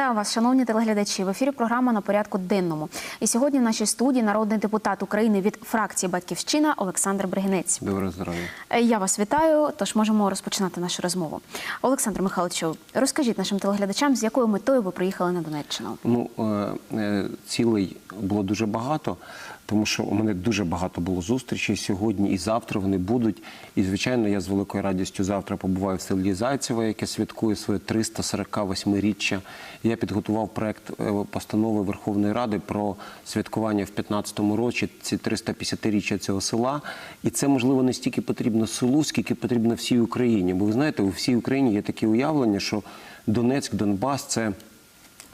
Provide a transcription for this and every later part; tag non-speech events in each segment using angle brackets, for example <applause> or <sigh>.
Вітаю вас, шановні телеглядачі. В ефірі програма на порядку денному. І сьогодні в нашій студії народний депутат України від фракції Батьківщина Олександр Бригинець. Доброго здоров'я. Е, Я вас вітаю, тож можемо розпочинати нашу розмову. Олександр Михайловичу, розкажіть нашим телеглядачам, з якою метою ви приїхали на Донеччину. Ну е, е, цілей було дуже багато, тому що у мене дуже багато було зустрічей сьогодні і завтра вони будуть. І звичайно, я з великою радістю завтра побуваю в селі Зайцеве, яке святкує своє 348-річчя. Я підготував проект е, постанови Верховної Ради про святкування в 15-му році ці 350-річчя цього села. І це можливо не стільки потрібно селу, скільки потрібно всій Україні. Бо ви знаєте, у всій Україні є таке уявлення, що Донецьк, Донбас це.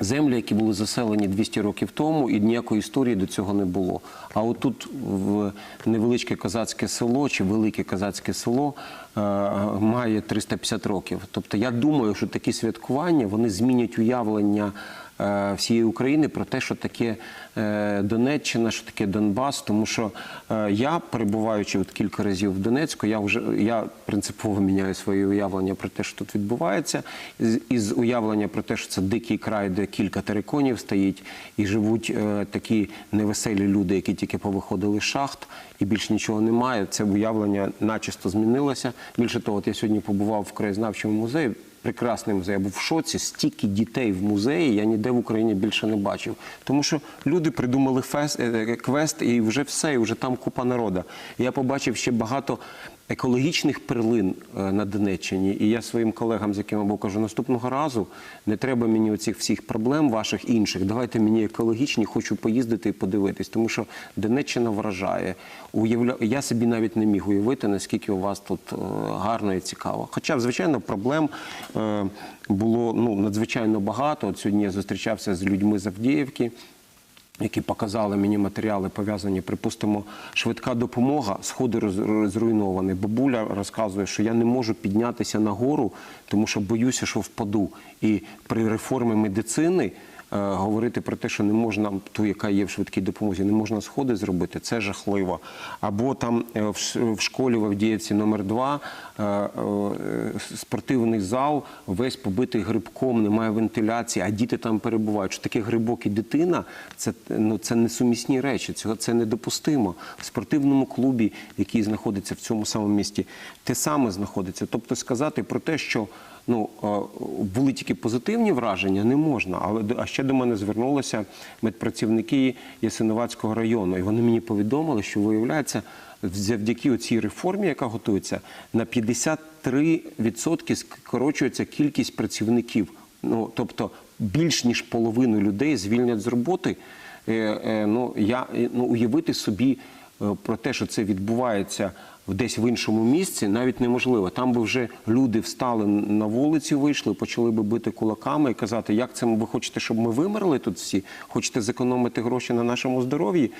Землі, які були заселені 200 років тому, і ніякої історії до цього не було. А отут в невеличке козацьке село чи велике козацьке село е, має 350 років. Тобто я думаю, що такі святкування вони змінять уявлення всієї України про те, що таке е, Донеччина, що таке Донбас. Тому що е, я, перебуваючи от кілька разів в Донецьку, я вже я принципово міняю своє уявлення про те, що тут відбувається, із уявлення про те, що це дикий край, де кілька териконів стоїть, і живуть е, такі невеселі люди, які тільки повиходили з шахт, і більш нічого немає. Це уявлення начисто змінилося. Більше того, от я сьогодні побував в краєзнавчому музеї. Прекрасний музей. Я був в шоці. Стільки дітей в музеї я ніде в Україні більше не бачив. Тому що люди придумали фест, е, квест, і вже все, і вже там купа народу. Я побачив ще багато екологічних перлин е, на Донеччині. І я своїм колегам, з якими був, кажу, наступного разу не треба мені оцих всіх проблем ваших інших. Давайте мені екологічні, хочу поїздити і подивитись, тому що Донеччина вражає. Уявля... Я собі навіть не міг уявити, наскільки у вас тут е, гарно і цікаво. Хоча, звичайно, проблем е, було ну, надзвичайно багато. От сьогодні я зустрічався з людьми з Авдіївки які показали мені матеріали, пов'язані, припустимо, швидка допомога, сходи зруйновані. Бабуля розказує, що я не можу піднятися нагору, тому що боюся, що впаду. І при реформі медицини говорити про те, що не можна ту, яка є в швидкій допомозі, не можна сходи зробити, це жахливо. Або там е, в школі в Авдіївці номер 2 е, е, спортивний зал весь побитий грибком, немає вентиляції, а діти там перебувають. Що таке грибок і дитина це, ну, це несумісні речі, цього це недопустимо. В спортивному клубі, який знаходиться в цьому самому місті, те саме знаходиться. Тобто сказати про те, що ну, були тільки позитивні враження, не можна. Але а ще до мене звернулися медпрацівники Ясиновацького району, і вони мені повідомили, що виявляється, завдяки цій реформі, яка готується, на 53% скорочується кількість працівників. Ну тобто більш ніж половину людей звільнять з роботи. Е, е, ну я ну уявити собі е, про те, що це відбувається десь в іншому місці, навіть неможливо. Там би вже люди встали на вулиці, вийшли, почали би бити кулаками і казати, як це ви хочете, щоб ми вимерли тут всі? Хочете зекономити гроші на нашому здоров'ї?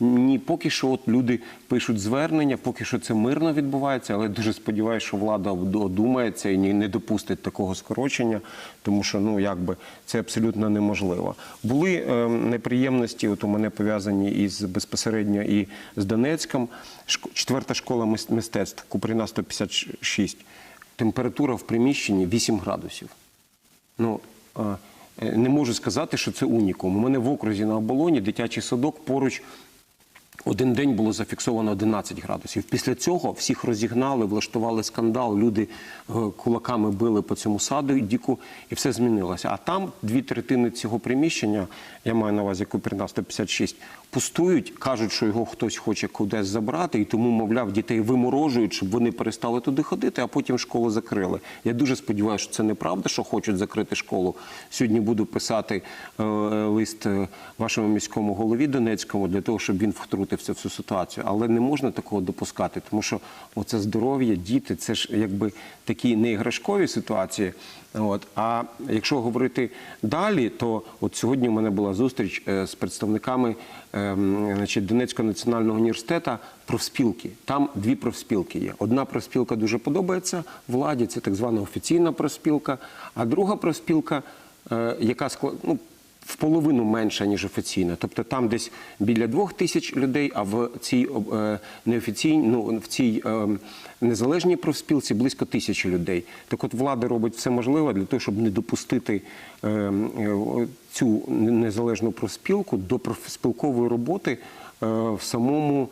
Ні, поки що от люди пишуть звернення, поки що це мирно відбувається, але дуже сподіваюся, що влада одумається і не допустить такого скорочення, тому що ну якби це абсолютно неможливо. Були е, неприємності. От у мене пов'язані із безпосередньо і з Донецьком. Четверта школа мис- мистецтв Куприна 156. Температура в приміщенні 8 градусів. Ну е, не можу сказати, що це унікум. У мене в окрузі на оболоні дитячий садок поруч. Один день було зафіксовано 11 градусів. Після цього всіх розігнали, влаштували скандал. Люди е, кулаками били по цьому саду діку, і все змінилося. А там дві третини цього приміщення, я маю на увазі Куприна 156, пустують, кажуть, що його хтось хоче кудись забрати, і тому, мовляв, дітей виморожують, щоб вони перестали туди ходити, а потім школу закрили. Я дуже сподіваюся, що це неправда, що хочуть закрити школу. Сьогодні буду писати е, лист е, вашому міському голові Донецькому для того, щоб він втрутився в цю ситуацію. Але не можна такого допускати, тому що оце здоров'я, діти, це ж якби такі не іграшкові ситуації. От. А якщо говорити далі, то от сьогодні у мене була зустріч е, з представниками ем, значить, Донецького національного університету профспілки. Там дві профспілки є. Одна профспілка дуже подобається владі, це так звана офіційна профспілка, а друга профспілка, е, яка ну, в половину менша, ніж офіційна. Тобто там десь біля двох тисяч людей, а в цій е, неофіційній, ну, в цій е, незалежній профспілці близько тисячі людей. Так от влада робить все можливе для того, щоб не допустити е, цю незалежну профспілку до профспілкової роботи в самому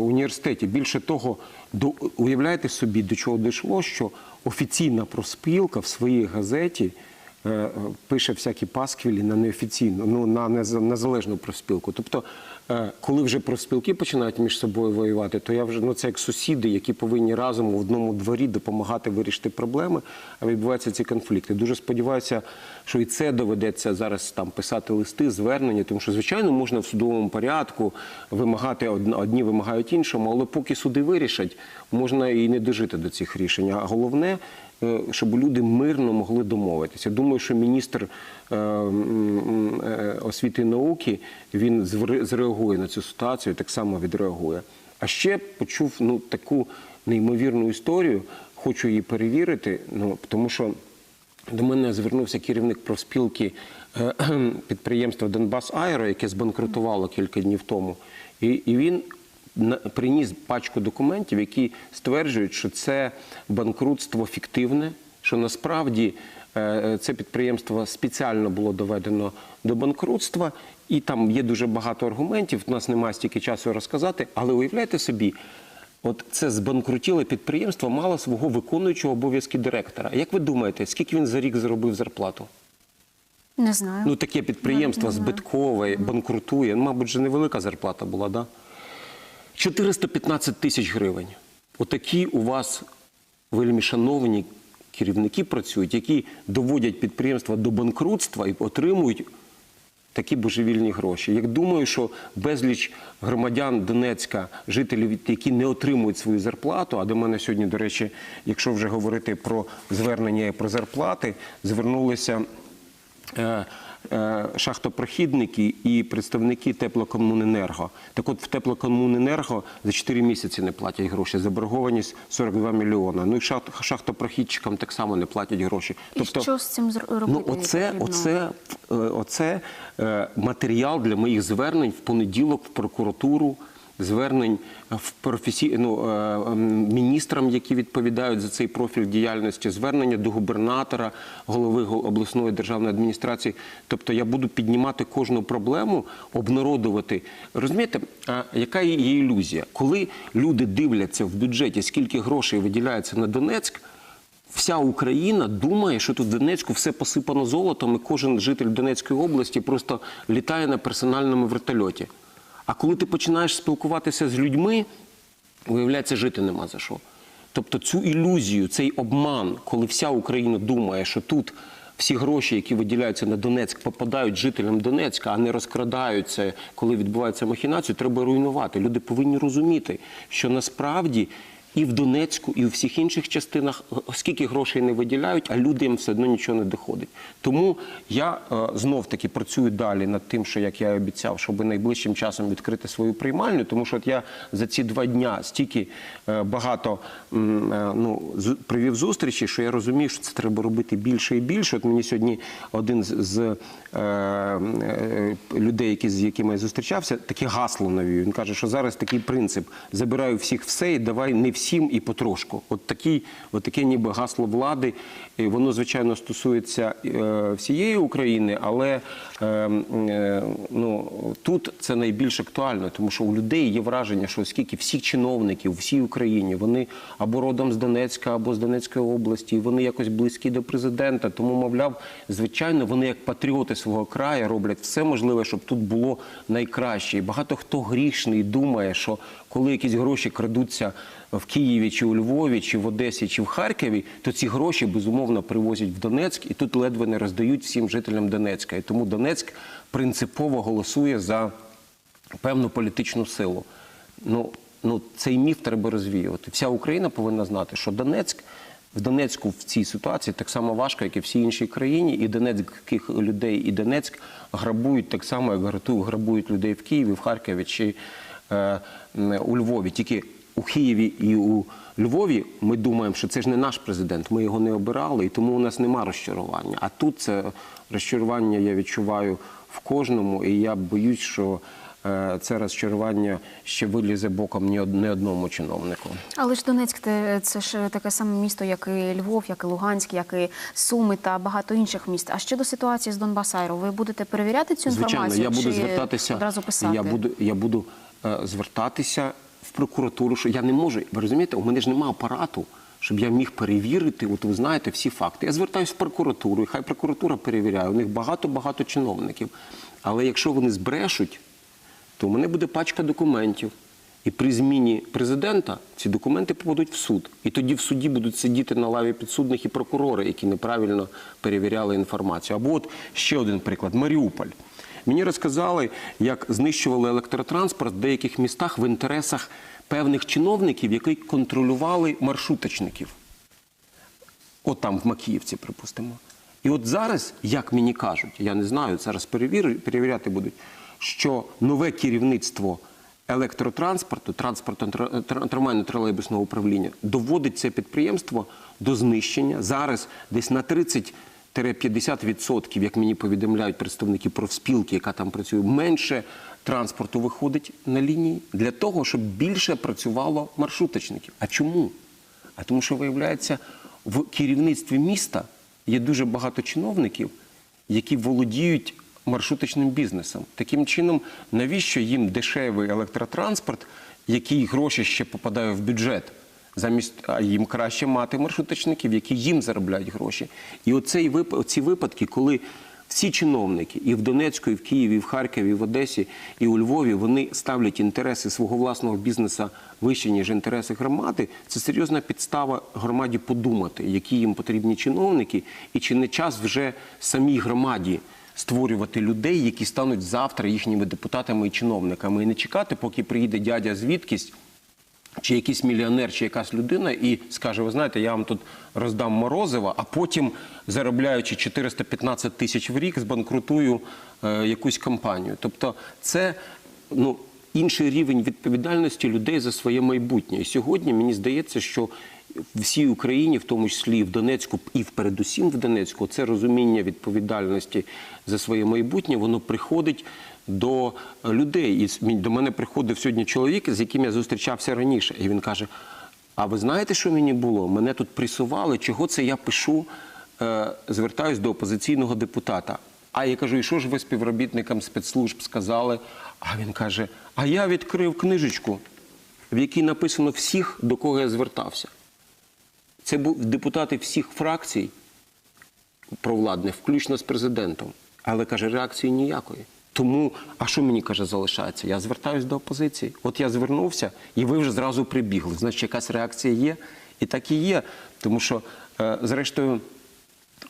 університеті. Більше того, до, уявляєте собі, до чого дійшло, що офіційна профспілка в своїй газеті пише всякі пасквілі на неофіційну, ну на неза- незалежну профспілку. Тобто, е, коли вже профспілки починають між собою воювати, то я вже ну це як сусіди, які повинні разом в одному дворі допомагати вирішити проблеми. А відбуваються ці конфлікти. Дуже сподіваюся, що і це доведеться зараз там писати листи, звернення, тому що звичайно можна в судовому порядку вимагати одні вимагають іншому, але поки суди вирішать, можна і не дожити до цих рішень. А головне, е, щоб люди мирно могли домовитися. Думаю, що міністр е, е, освіти і науки він зреагує на цю ситуацію, так само відреагує. А ще почув ну таку неймовірну історію. Хочу її перевірити. Ну тому що до мене звернувся керівник профспілки е, підприємства Донбас Аеро, яке збанкрутувало кілька днів тому. І, і він приніс пачку документів, які стверджують, що це банкрутство фіктивне, що насправді е, це підприємство спеціально було доведено до банкрутства, і там є дуже багато аргументів. У нас немає стільки часу розказати, але уявляйте собі. От це збанкрутіле підприємство мало свого виконуючого обов'язки директора. Як ви думаєте, скільки він за рік заробив зарплату? Не знаю. Ну таке підприємство Навіть не збиткове, банкрутує. Ну, Мабуть, же невелика зарплата була, да? 415 тисяч гривень. Отакі у вас вельми шановні керівники працюють, які доводять підприємства до банкрутства і отримують такі божевільні гроші. Як думаю, що безліч громадян Донецька, жителів, які не отримують свою зарплату, а до мене сьогодні, до речі, якщо вже говорити про звернення і про зарплати, звернулися. е, Шахтопрохідники і представники теплокомуненерго. Так от в теплокомуненерго за 4 місяці не платять гроші. Заборгованість 42 мільйона. Ну і шахт- шахтопрохідчикам так само не платять гроші. І що з цим зр- робити? Ну, оце, оце, е, оце е, матеріал для моїх звернень в понеділок в прокуратуру, звернень в професі... ну, е, міністрам, які відповідають за цей профіль діяльності, звернення до губернатора, голови обласної державної адміністрації. Тобто я буду піднімати кожну проблему, обнародувати. Розумієте, а яка є ілюзія? Коли люди дивляться в бюджеті, скільки грошей виділяється на Донецьк. Вся Україна думає, що тут в Донецьку все посипано золотом, і кожен житель Донецької області просто літає на персональному вертольоті. А коли ти починаєш спілкуватися з людьми, виявляється, жити нема за що. Тобто цю ілюзію, цей обман, коли вся Україна думає, що тут всі гроші, які виділяються на Донецьк, попадають жителям Донецька, а не розкрадаються, коли відбувається махінація, треба руйнувати. Люди повинні розуміти, що насправді і в Донецьку, і в всіх інших частинах скільки грошей не виділяють, а людям все одно нічого не доходить. Тому я е, знов таки працюю далі над тим, що як я і обіцяв, щоб найближчим часом відкрити свою приймальню, тому що от я за ці два дня стільки е, багато е, ну, провів зустрічі, що я розумію, що це треба робити більше і більше. От мені сьогодні один з, з е, е, людей, які, з якими я зустрічався, таке гасло навів. Він каже, що зараз такий принцип: забираю всіх все і давай не всім і потрошку. От такі, от таке ніби гасло влади. Воно, звичайно, стосується е, всієї України, але е, е, ну, тут це найбільш актуально, тому що у людей є враження, що оскільки всі чиновники у всій Україні вони або родом з Донецька, або з Донецької області, вони якось близькі до президента. Тому, мовляв, звичайно, вони як патріоти свого краю роблять все можливе, щоб тут було найкраще. І багато хто грішний думає, що коли якісь гроші крадуться в Києві чи у Львові, чи в Одесі, чи в Харкові, то ці гроші безумовно привозять в Донецьк і тут ледве не роздають всім жителям Донецька. І тому Донецьк принципово голосує за певну політичну силу. Ну, ну цей міф треба розвіювати. Вся Україна повинна знати, що Донецьк. В Донецьку в цій ситуації так само важко, як і всій іншій країні, і донецьких людей, і Донецьк грабують так само, як грабують людей в Києві, в Харкові чи е, у Львові. Тільки у Києві і у Львові ми думаємо, що це ж не наш президент, ми його не обирали, і тому у нас нема розчарування. А тут це розчарування я відчуваю в кожному, і я боюсь, що е, це розчарування ще вилізе боком ні одному чиновнику. Але ж Донецьк те- це ж таке саме місто, як і Львов, як і Луганськ, як і Суми та багато інших міст. А щодо ситуації з Донбасайро, ви будете перевіряти цю Звичайно, інформацію? я буду чи звертатися. одразу писати? Я буду, я буду е, звертатися в прокуратуру, що я не можу. Ви розумієте, у мене ж немає апарату, щоб я міг перевірити. От ви знаєте всі факти. Я звертаюся в прокуратуру, і хай прокуратура перевіряє. У них багато багато чиновників. Але якщо вони збрешуть, то у мене буде пачка документів. І при зміні президента ці документи попадуть в суд. І тоді в суді будуть сидіти на лаві підсудних і прокурори, які неправильно перевіряли інформацію. Або от ще один приклад Маріуполь. Мені розказали, як знищували електротранспорт в деяких містах в інтересах певних чиновників, які контролювали маршруточників. От там в Макіївці, припустимо. І от зараз, як мені кажуть, я не знаю, зараз перевір, перевіряти будуть, що нове керівництво електротранспорту, транспорту трамвайно-тролейбусного управління доводить це підприємство до знищення. Зараз десь на 30 50%, як мені повідомляють представники профспілки, яка там працює, менше транспорту виходить на лінії для того, щоб більше працювало маршруточників. А чому? А тому, що виявляється, в керівництві міста є дуже багато чиновників, які володіють маршруточним бізнесом. Таким чином, навіщо їм дешевий електротранспорт, який гроші ще попадає в бюджет? Замість а їм краще мати маршруточників, які їм заробляють гроші. І оцей ці випадки, коли всі чиновники і в Донецьку, і в Києві, і в Харкові, і в Одесі, і у Львові вони ставлять інтереси свого власного бізнесу вище, ніж інтереси громади. Це серйозна підстава громаді подумати, які їм потрібні чиновники, і чи не час вже самій громаді створювати людей, які стануть завтра їхніми депутатами і чиновниками, і не чекати, поки приїде дядя звідкись чи якийсь мільйонер, чи якась людина, і скаже: ви знаєте, я вам тут роздам морозива, а потім, заробляючи 415 тисяч в рік, збанкрутую е, якусь компанію. Тобто, це ну. Інший рівень відповідальності людей за своє майбутнє. І сьогодні мені здається, що всій Україні, в тому числі і в Донецьку, і передусім в Донецьку, це розуміння відповідальності за своє майбутнє, воно приходить до людей. І до мене приходив сьогодні чоловік, з яким я зустрічався раніше. І він каже: А ви знаєте, що мені було? Мене тут пресували, чого це я пишу, е, звертаюсь до опозиційного депутата. А я кажу, і що ж ви співробітникам спецслужб сказали? А він каже: А я відкрив книжечку, в якій написано всіх, до кого я звертався. Це був депутати всіх фракцій провладних, включно з президентом. Але каже, реакції ніякої. Тому, а що мені каже, залишається? Я звертаюсь до опозиції. От я звернувся, і ви вже зразу прибігли. Значить, якась реакція є, і так і є. Тому що, е, зрештою,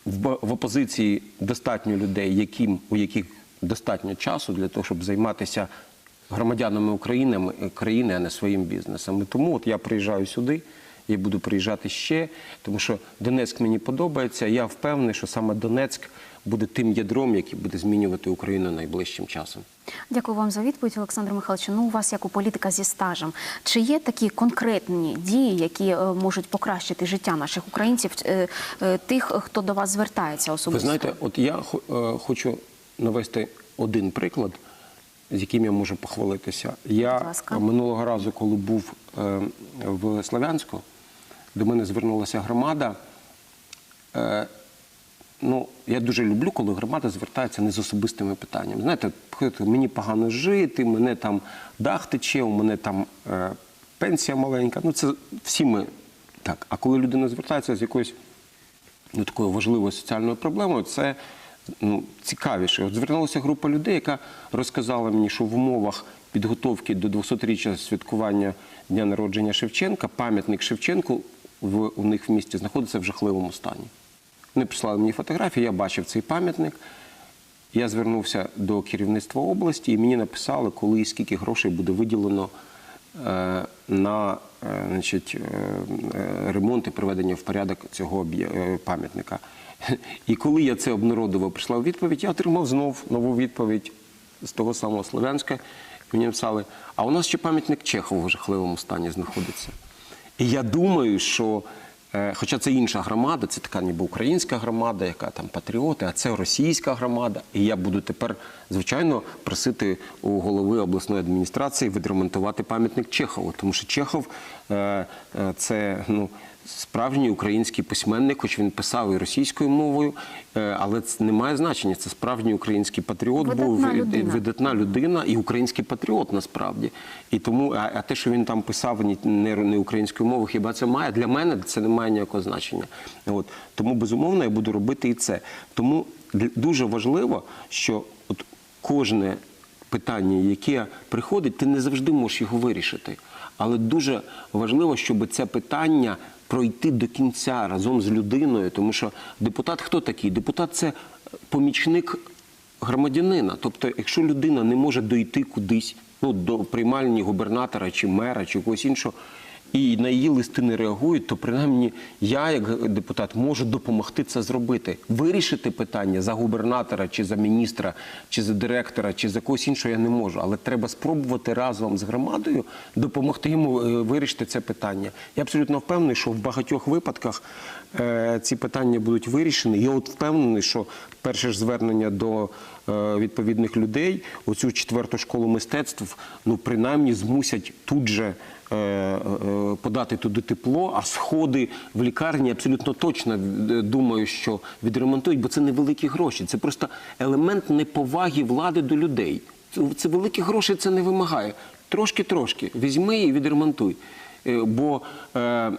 в, в опозиції достатньо людей, яким, у яких достатньо часу для того, щоб займатися громадянами України, країни, а не своїм бізнесом. І тому от я приїжджаю сюди. І буду приїжджати ще, тому що Донецьк мені подобається. Я впевнений, що саме Донецьк буде тим ядром, який буде змінювати Україну найближчим часом. Дякую вам за відповідь, Олександр Михайлович. Ну, у вас як у політика зі стажем. Чи є такі конкретні дії, які е, можуть покращити життя наших українців, е, е, тих, хто до вас звертається Ви знаєте, от я хочу навести один приклад, з яким я можу похвалитися. Я минулого разу, коли був в Слов'янську, до мене звернулася громада. Е, Ну, я дуже люблю, коли громада звертається не з особистими питаннями. Знаєте, мені погано жити, мене там дах тече, у мене там е, пенсія маленька. Ну, це всі ми так. А коли людина звертається з якоюсь ну, такою важливою соціальною проблемою, це ну, цікавіше. От звернулася група людей, яка розказала мені, що в умовах підготовки до 200-річчя святкування дня народження Шевченка пам'ятник Шевченку в, у них в місті знаходиться в жахливому стані. Вони прислали мені фотографії, я бачив цей пам'ятник. Я звернувся до керівництва області, і мені написали, коли і скільки грошей буде виділено е, на е, значить, е, е, ремонт і приведення в порядок цього е, пам'ятника. І коли я це обнародував, прийшла відповідь, я отримав знов нову відповідь з того самого Слов'янська. Мені написали, а у нас ще пам'ятник Чехову в жахливому стані знаходиться. І я думаю, що, е, хоча це інша громада, це така ніби українська громада, яка там патріоти, а це російська громада. І я буду тепер, звичайно, просити у голови обласної адміністрації відремонтувати пам'ятник Чехову, тому що Чехов е, е, це ну. Справжній український письменник, хоч він писав і російською мовою, е, але це не має значення. Це справжній український патріот Видатна був людина. видатна людина і український патріот насправді. І тому, а, а те, що він там писав не, не українською мовою, хіба це має? Для мене це не має ніякого значення. От. Тому, безумовно, я буду робити і це. Тому дуже важливо, що от кожне питання, яке приходить, ти не завжди можеш його вирішити. Але дуже важливо, щоб це питання пройти до кінця разом з людиною, тому що депутат хто такий? Депутат це помічник громадянина. Тобто, якщо людина не може дойти кудись, ну до приймальні губернатора чи мера, чи когось іншого, і на її листи не реагують, то принаймні я, як депутат, можу допомогти це зробити, вирішити питання за губернатора, чи за міністра, чи за директора, чи за когось іншого я не можу. Але треба спробувати разом з громадою допомогти йому е, вирішити це питання. Я абсолютно впевнений, що в багатьох випадках е, ці питання будуть вирішені. Я от впевнений, що перше ж звернення до відповідних людей, оцю четверту школу мистецтв, ну принаймні змусять тут же. е, е, Подати туди тепло, а сходи в лікарні абсолютно точно е, думаю, що відремонтують, бо це невеликі гроші. Це просто елемент неповаги влади до людей. Це великі гроші це не вимагає. Трошки-трошки візьми і відремонтуй. Е, Бо е, е,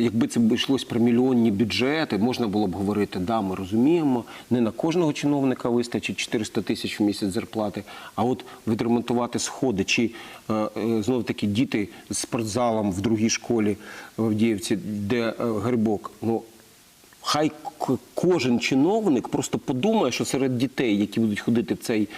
якби це б йшлось про мільйонні бюджети, можна було б говорити, да, ми розуміємо, не на кожного чиновника вистачить 400 тисяч в місяць зарплати, а от відремонтувати сходи, чи е, е, знов таки діти з спортзалом в другій школі в Авдіївці, де грибок. Ну, Хай кожен чиновник просто подумає, що серед дітей, які будуть ходити в цей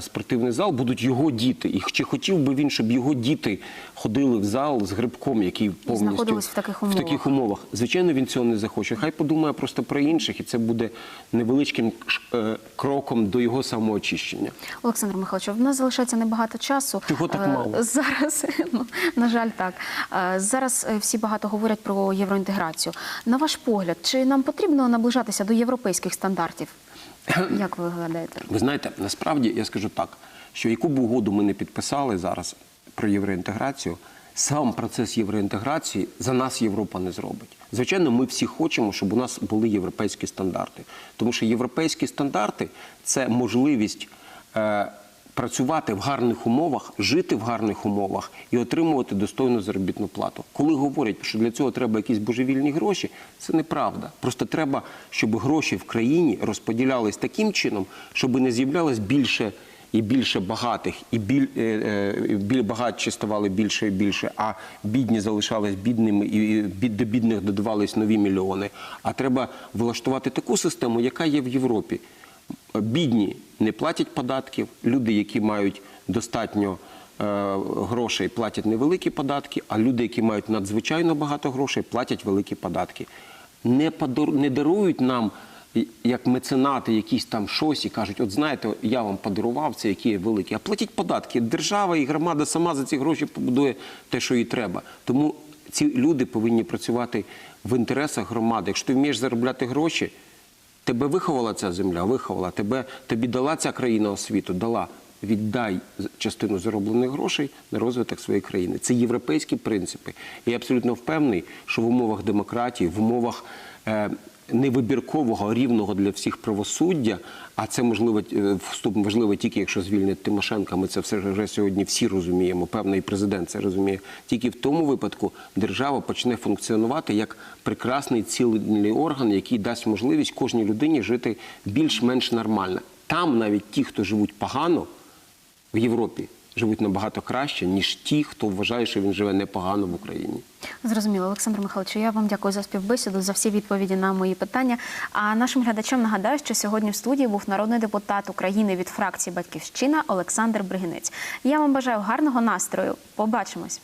спортивний зал, будуть його діти. І чи хотів би він, щоб його діти ходили в зал з грибком, який повністю в таких в таких умовах. Звичайно, він цього не захоче. Хай подумає просто про інших, і це буде невеличким е, кроком до його самоочищення. Олександр Михайлович, в нас залишається небагато часу. Чого так Е, мало? Зараз, <laughs> ну, на жаль, так. Е, Зараз е, всі багато говорять про євроінтеграцію. На ваш погляд, чи нам потрібно наближатися до європейських стандартів? <coughs> Як ви гадаєте? Ви знаєте, насправді я скажу так, що яку б угоду ми не підписали зараз про євроінтеграцію, сам процес євроінтеграції за нас Європа не зробить. Звичайно, ми всі хочемо, щоб у нас були європейські стандарти, тому що європейські стандарти це можливість. Е, Працювати в гарних умовах, жити в гарних умовах і отримувати достойну заробітну плату. Коли говорять, що для цього треба якісь божевільні гроші, це неправда. Просто треба, щоб гроші в країні розподілялись таким чином, щоб не з'являлось більше і більше багатих, і біль, е, е, біль багатші ставали більше і більше, а бідні залишались бідними, і до бідних додавались нові мільйони. А треба влаштувати таку систему, яка є в Європі. Бідні не платять податків, люди, які мають достатньо е, грошей, платять невеликі податки, а люди, які мають надзвичайно багато грошей, платять великі податки. Не, подар... не дарують нам як меценати якісь там щось і кажуть, от знаєте, я вам подарував це, які великі. А платіть податки. Держава і громада сама за ці гроші побудує те, що їй треба. Тому ці люди повинні працювати в інтересах громади. Якщо ти вмієш заробляти гроші, Тебе виховала ця земля, виховала. Тебе, тобі дала ця країна освіту, дала. Віддай частину зароблених грошей на розвиток своєї країни. Це європейські принципи. І я абсолютно впевнений, що в умовах демократії, в умовах е, невибіркового, рівного для всіх правосуддя, а це можливо е, вступ можливо тільки якщо звільнять Тимошенка. Ми це все вже сьогодні всі розуміємо. Певно, і президент це розуміє. Тільки в тому випадку держава почне функціонувати як прекрасний цілий орган, який дасть можливість кожній людині жити більш-менш нормально. Там навіть ті, хто живуть погано в Європі, живуть набагато краще, ніж ті, хто вважає, що він живе непогано в Україні. Зрозуміло, Олександр Михайлович, я вам дякую за співбесіду, за всі відповіді на мої питання. А нашим глядачам нагадаю, що сьогодні в студії був народний депутат України від фракції Батьківщина Олександр Бригинець. Я вам бажаю гарного настрою. Побачимось.